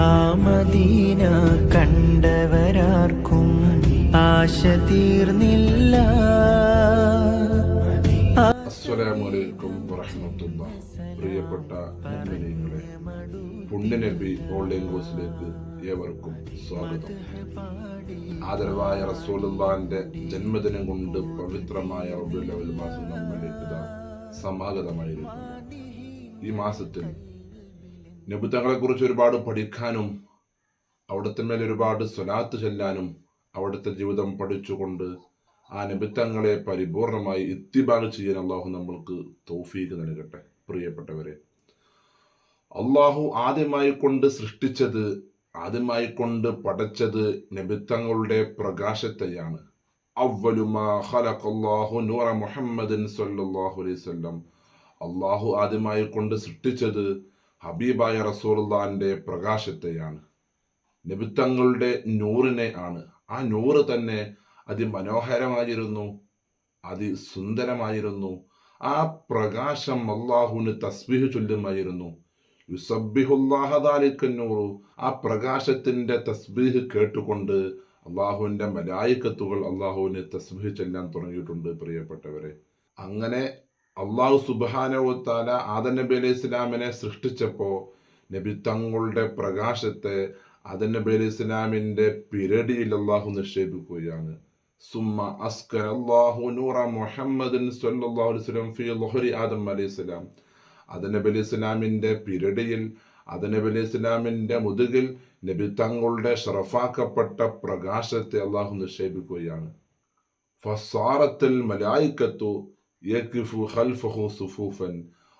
ആ മദീന കണ്ടവരാർക്കും ആശ തീർന്നില്ല. അസ്സലാമലൈക്കും വറഹമത്തുള്ള. പ്രിയപ്പെട്ട മുഅ്മിനീങ്ങളെ പുണ്യനബി ഓൺലൈൻ കോഴ്സിലേക്ക് ഏവർക്കും സ്വാഗതം. ആദരവായ റസൂലുള്ളാന്റെ ജന്മദിനം കൊണ്ട് പവിത്രമായ റബീഉൽ അവൽ മാസം നമ്മളിലേക്ക് സമാഗതമായിരിക്കുന്നു. ഈ മാസത്തിൽ നബുത്തങ്ങളെ കുറിച്ച് ഒരുപാട് പഠിക്കാനും അവിടുത്തെ മേൽ ഒരുപാട് സ്വലാത്ത് ചെല്ലാനും അവിടുത്തെ ജീവിതം പഠിച്ചുകൊണ്ട് ആ നിമിത്തങ്ങളെ പരിപൂർണമായി ഇത്തിബാഗ് ചെയ്യാൻ അള്ളാഹു നമ്മൾക്ക് തൗഫീക്ക് നൽകട്ടെ പ്രിയപ്പെട്ടവരെ. അള്ളാഹു ആദ്യമായി കൊണ്ട് സൃഷ്ടിച്ചത് ആദ്യമായി കൊണ്ട് പടച്ചത് നിമിത്തങ്ങളുടെ പ്രകാശത്തെയാണ്. അള്ളാഹു ആദ്യമായി കൊണ്ട് സൃഷ്ടിച്ചത് ഹബീബായ റസൂലുള്ളാന്റെ പ്രകാശത്തെയാണ്. നിബിത്തങ്ങളുടെ നൂറിനെ ആണ്. ആ നൂറ് തന്നെ അതിമനോഹരമായിരുന്നു അതിസുന്ദരമായിരുന്നു. ആ പ്രകാശം അള്ളാഹുവിന് തസ്ബിഹ് ചൊല്ലുമായിരുന്നു. യുസബിഹുല്ലാഹദാലിക്കന്നൂറു ആ പ്രകാശത്തിന്റെ തസ്ബീഹ് കേട്ടുകൊണ്ട് അള്ളാഹുവിന്റെ മലായിക്കത്തുകൾ അള്ളാഹുവിന് തസ്ബീഹ് ചെല്ലാൻ തുടങ്ങിയിട്ടുണ്ട് പ്രിയപ്പെട്ടവരെ. അങ്ങനെ അള്ളാഹു സുബാനവത്താല ആദൻ നബി അലൈഹി ഇസ്ലാമിനെ സൃഷ്ടിച്ചപ്പോൾ നബി തങ്ങളുടെ പ്രകാശത്തെ ആദൻ നബി അലൈഹി ഇസ്ലാമിന്റെ പിരടിയിൽ അള്ളാഹു നിക്ഷേപിക്കുകയാണ്. സുമ്മ അസ്കർ അള്ളാഹു നൂറ മുഹമ്മദിൻ സല്ലല്ലാഹു അലൈഹി വസല്ലം ഫി ളുഹരി ആദം അലൈഹി ഇസ്ലാം ആദൻ നബി അലൈഹി ഇസ്ലാമിന്റെ പിരടിയിൽ ആദൻ നബി അലൈഹി ഇസ്ലാമിന്റെ മുതുകിൽ നബി തങ്ങളുടെ ഷറഫാക്കപ്പെട്ട പ്രകാശത്തെ അള്ളാഹു നിക്ഷേപിക്കുകയാണ്. ഫസാറത്തിൽ മലായിക്കത്തു സുഫൂഫൻ.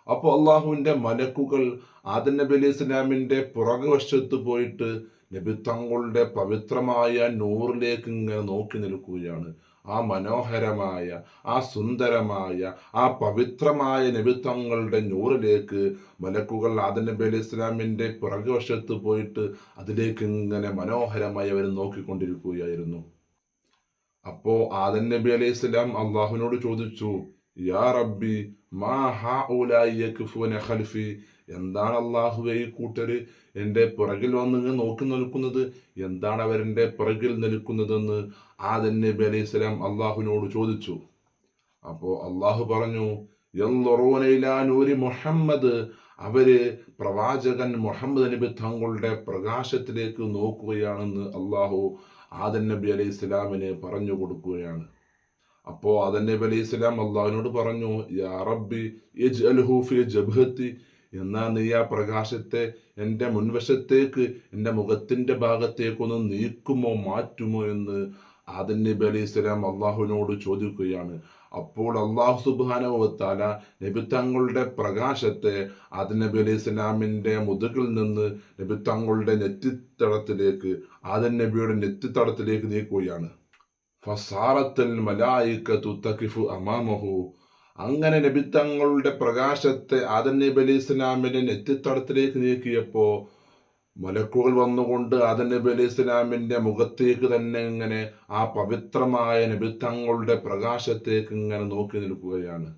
അപ്പോൾ മലക്കുകൾ ആദൻ നബി അലൈഹി ഇസ്ലാമിന്റെ പുറകുവശത്ത് പോയിട്ട് നബി തങ്ങളുടെ പവിത്രമായ നൂറിലേക്ക് ഇങ്ങനെ നോക്കി നിൽക്കുകയാണ്. ആ മനോഹരമായ ആ സുന്ദരമായ ആ പവിത്രമായ നബി തങ്ങളുടെ നൂറിലേക്ക് മലക്കുകൾ ആദൻ നബി അലൈഹി ഇസ്ലാമിന്റെ പുറകുവശത്ത് പോയിട്ട് അതിലേക്ക് ഇങ്ങനെ മനോഹരമായി അവർ നോക്കിക്കൊണ്ടിരിക്കുകയായിരുന്നു. അപ്പോ ആദൻ നബി അലൈഹി സ്വലാം അള്ളാഹുവിനോട് ചോദിച്ചു യാ റബ്ബി മാ ഹാ يكفون ഖൽഫി. എന്താണ് അള്ളാഹുവെ ഈ കൂട്ടര് എന്റെ പുറകിൽ വന്ന് നോക്കി നിൽക്കുന്നത്? എന്താണ് അവരെന്റെ പുറകിൽ നിൽക്കുന്നതെന്ന് ആദൻ നബി അലൈഹി സ്വലാം അള്ളാഹുവിനോട് ചോദിച്ചു. അപ്പോൾ അള്ളാഹു പറഞ്ഞു "യൻളുറൂന ഇലാ നൂരി മുഹമ്മദ്. അവർ പ്രവാചകൻ മുഹമ്മദ് നബി തങ്ങളുടെ പ്രകാശത്തിലേക്ക് നോക്കുകയാണെന്ന് അള്ളാഹു ആദൻ നബി അലൈഹി സ്വലാമിന് പറഞ്ഞു കൊടുക്കുകയാണ്. അപ്പോൾ ആദൻ നബി അലൈഹി ഇസ്ലാം അള്ളാഹുവിനോട് പറഞ്ഞു യാ റബ്ബി ജബ്ഹത്തി. എന്നാ നീ ആ പ്രകാശത്തെ എന്റെ മുൻവശത്തേക്ക് എന്റെ മുഖത്തിന്റെ ഭാഗത്തേക്കൊന്ന് നീക്കുമോ മാറ്റുമോ എന്ന് ആദൻ നബി അലൈഹി സ്വലാം അള്ളാഹുവിനോട് ചോദിക്കുകയാണ്. അപ്പോൾ അള്ളാഹു സുബാനുവത്താല നബി തങ്ങളുടെ പ്രകാശത്തെ ആദൻ നബി അലൈഹി മുതുകിൽ നിന്ന് നബി തങ്ങളുടെ നെറ്റിത്തടത്തിലേക്ക് ആദൻ നബിയുടെ നെറ്റിത്തടത്തിലേക്ക് നീക്കുകയാണ്. ഫസാറത്തൽ മലായിക്കത്തു തക്കിഫു അമാമഹു. അങ്ങനെ നബിത്തങ്ങളുടെ പ്രകാശത്തെ ആദൻ നബി അലി ഇസ്ലാമിനെ നെറ്റിത്തടത്തിലേക്ക് നീക്കിയപ്പോൾ മലക്കുകൾ വന്നുകൊണ്ട് ആദൻ നബി അലി ഇസ്ലാമിന്റെ മുഖത്തേക്ക് തന്നെ ഇങ്ങനെ ആ പവിത്രമായ നബിത്തങ്ങളുടെ പ്രകാശത്തേക്ക് ഇങ്ങനെ നോക്കി നിൽക്കുകയാണ്.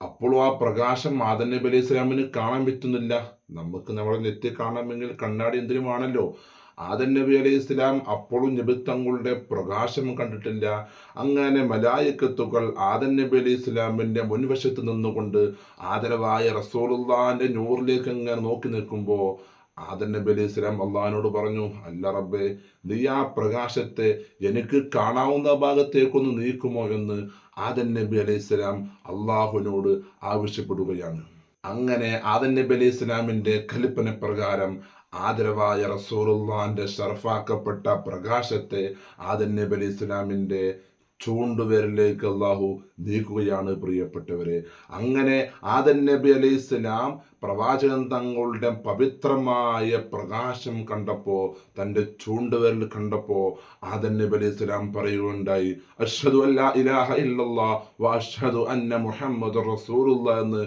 അപ്പോഴും ആ പ്രകാശം ആദൻ നബി അലി ഇസ്ലാമിന് കാണാൻ പറ്റുന്നില്ല. നമുക്ക് നമ്മളെ നെറ്റി കാണാമെങ്കിൽ കണ്ണാടി എന്തിനുമാണല്ലോ? ആദൻ നബി അലൈഹി ഇസ്ലാം അപ്പോഴും നബി തങ്ങളുടെ പ്രകാശം കണ്ടിട്ടില്ല. അങ്ങനെ മലായിക്കത്തുകൾ ആദൻ നബി അലൈഹി ഇസ്ലാമിന്റെ മുൻവശത്ത് നിന്നുകൊണ്ട് ആദരവായ റസൂലുള്ളാന്റെ നൂറിലേക്ക് ഇങ്ങനെ നോക്കി നിൽക്കുമ്പോൾ ആദൻ നബി അലൈഹി സ്വലാം അള്ളഹാനോട് പറഞ്ഞു അല്ല റബ്ബേ നീ ആ പ്രകാശത്തെ എനിക്ക് കാണാവുന്ന ഭാഗത്തേക്കൊന്ന് നീക്കുമോ എന്ന് ആദൻ നബി അലൈഹി സ്വലാം അള്ളാഹുവിനോട് ആവശ്യപ്പെടുകയാണ്. അങ്ങനെ ആദൻ നബി അലൈഹി സ്വലാമിന്റെ കൽപ്പന പ്രകാരം ആദരവായ റസൂലുള്ളാന്റെ ഷർഫാക്കപ്പെട്ട പ്രകാശത്തെ ആദൻ നബി അലി ചൂണ്ടുവിരലിലേക്ക് അള്ളാഹു നീക്കുകയാണ് പ്രിയപ്പെട്ടവരെ. അങ്ങനെ ആദൻ നബി അലൈഹി സ്വലാം പ്രവാചകൻ തങ്ങളുടെ പവിത്രമായ പ്രകാശം കണ്ടപ്പോൾ തന്റെ ചൂണ്ടുവിരൽ കണ്ടപ്പോൾ ആദൻ നബി അലൈഹി സ്വലാം പറയുകയുണ്ടായി അഷ്ഹദു അല്ലാ ഇലാഹ വ അഷ്ഹദു അന്ന മുഹമ്മദ് റസൂലുള്ള എന്ന്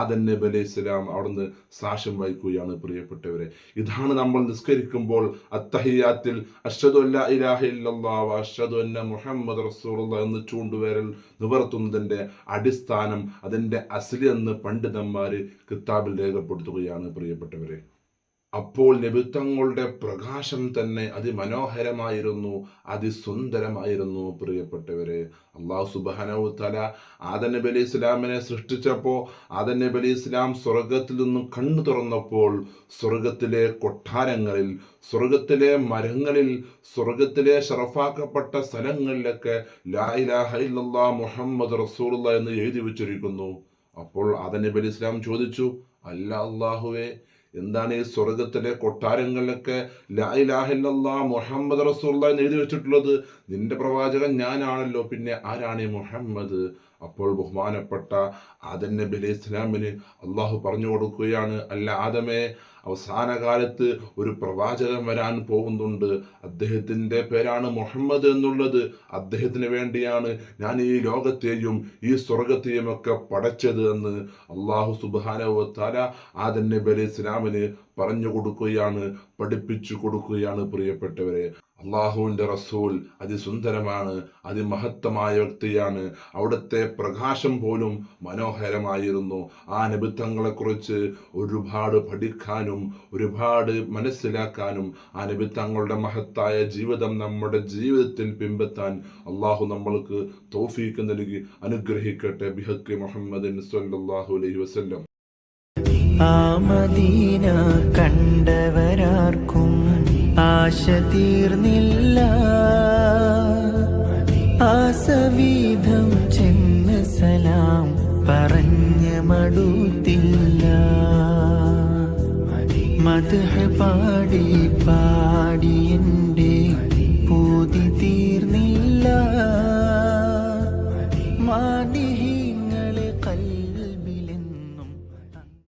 ആദൻ നബി അലൈഹി സ്വലാം അവിടുന്ന് സാക്ഷ്യം വഹിക്കുകയാണ് പ്രിയപ്പെട്ടവരെ. ഇതാണ് നമ്മൾ നിസ്കരിക്കുമ്പോൾ അത്തഹിയാത്തിൽ അഷ്ഹദു അല്ലാ ഇലാഹ ഇല്ലല്ലാ വ അഷ്ഹദു അന്ന മുഹമ്മദ് റസൂലുള്ള എന്ന് ചൂണ്ടുവരൽ നിവർത്തുന്നതിന്റെ അടിസ്ഥാനം അതിന്റെ അസലി എന്ന് പണ്ഡിതന്മാർ കിതാബിൽ രേഖപ്പെടുത്തുകയാണ് പ്രിയപ്പെട്ടവരെ. അപ്പോൾ നിമിത്തങ്ങളുടെ പ്രകാശം തന്നെ അതിമനോഹരമായിരുന്നു അതിസുന്ദരമായിരുന്നു. പ്രിയപ്പെട്ടവരെ അള്ളാഹു സുബാനവു തല ആദനബി അലി ഇസ്ലാമിനെ സൃഷ്ടിച്ചപ്പോൾ ആദനബി അലി ഇസ്ലാം സ്വർഗത്തിൽ നിന്നും കണ്ണു തുറന്നപ്പോൾ സ്വർഗത്തിലെ കൊട്ടാരങ്ങളിൽ സ്വർഗത്തിലെ മരങ്ങളിൽ സ്വർഗത്തിലെ ഷറഫാക്കപ്പെട്ട സ്ഥലങ്ങളിലൊക്കെ ലാ ഇലാഹ ഇല്ലല്ലാ മുഹമ്മദ് റസൂലുള്ള എന്ന് എഴുതി വച്ചിരിക്കുന്നു. അപ്പോൾ ആദനബി അലി ഇസ്ലാം ചോദിച്ചു അല്ല അള്ളാഹുവേ എന്താണ് ഈ സ്വർഗത്തിലെ കൊട്ടാരങ്ങളിലൊക്കെ ലാ ഇലാഹ മുഹമ്മദ് റസൂള്ള എന്ന് എഴുതി വെച്ചിട്ടുള്ളത്? നിന്റെ പ്രവാചകൻ ഞാനാണല്ലോ. പിന്നെ ആരാണ് ഈ മുഹമ്മദ്? അപ്പോൾ ബഹുമാനപ്പെട്ട ആദം നബി അലൈഹി ഇസ്ലാമിന് അള്ളാഹു പറഞ്ഞു കൊടുക്കുകയാണ്. അല്ല ആദമേ അവസാന കാലത്ത് ഒരു പ്രവാചകൻ വരാൻ പോകുന്നുണ്ട്. അദ്ദേഹത്തിന്റെ പേരാണ് മുഹമ്മദ് എന്നുള്ളത് അദ്ദേഹത്തിന് വേണ്ടിയാണ് ഞാൻ ഈ ലോകത്തെയും ഈ സ്വർഗത്തെയും ഒക്കെ പടച്ചത് എന്ന് അള്ളാഹു സുബാനവത്താല ആദൻ നബി അലൈഹി ഇസ്ലാമിന് പറഞ്ഞു കൊടുക്കുകയാണ് പഠിപ്പിച്ചു കൊടുക്കുകയാണ് പ്രിയപ്പെട്ടവരെ. അള്ളാഹുവിന്റെ റസൂൽ അതിസുന്ദരമാണ് അതിമഹത്തമായ വ്യക്തിയാണ്. അവിടുത്തെ പ്രകാശം പോലും മനോഹരമായിരുന്നു. ആ നിബിത്തങ്ങളെക്കുറിച്ച് ഒരുപാട് പഠിക്കാനും ഒരുപാട് മനസ്സിലാക്കാനും ആ നിബിത്തങ്ങളുടെ മഹത്തായ ജീവിതം നമ്മുടെ ജീവിതത്തിൽ പിമ്പെത്താൻ അള്ളാഹു നമ്മൾക്ക് തോഫീക്ക് നൽകി അനുഗ്രഹിക്കട്ടെ. ബിഹക്ക് സല്ലല്ലാഹു അലൈഹി വസല്ലം. ആ മദീന കണ്ടവരാർക്കും ആശ തീർന്നില്ല. ആസവീധം ചെന്ന് സലാം പറഞ്ഞ മടുത്തില്ല. മധുഹ പാടി പാടി എന്റെ പൂതി തീർ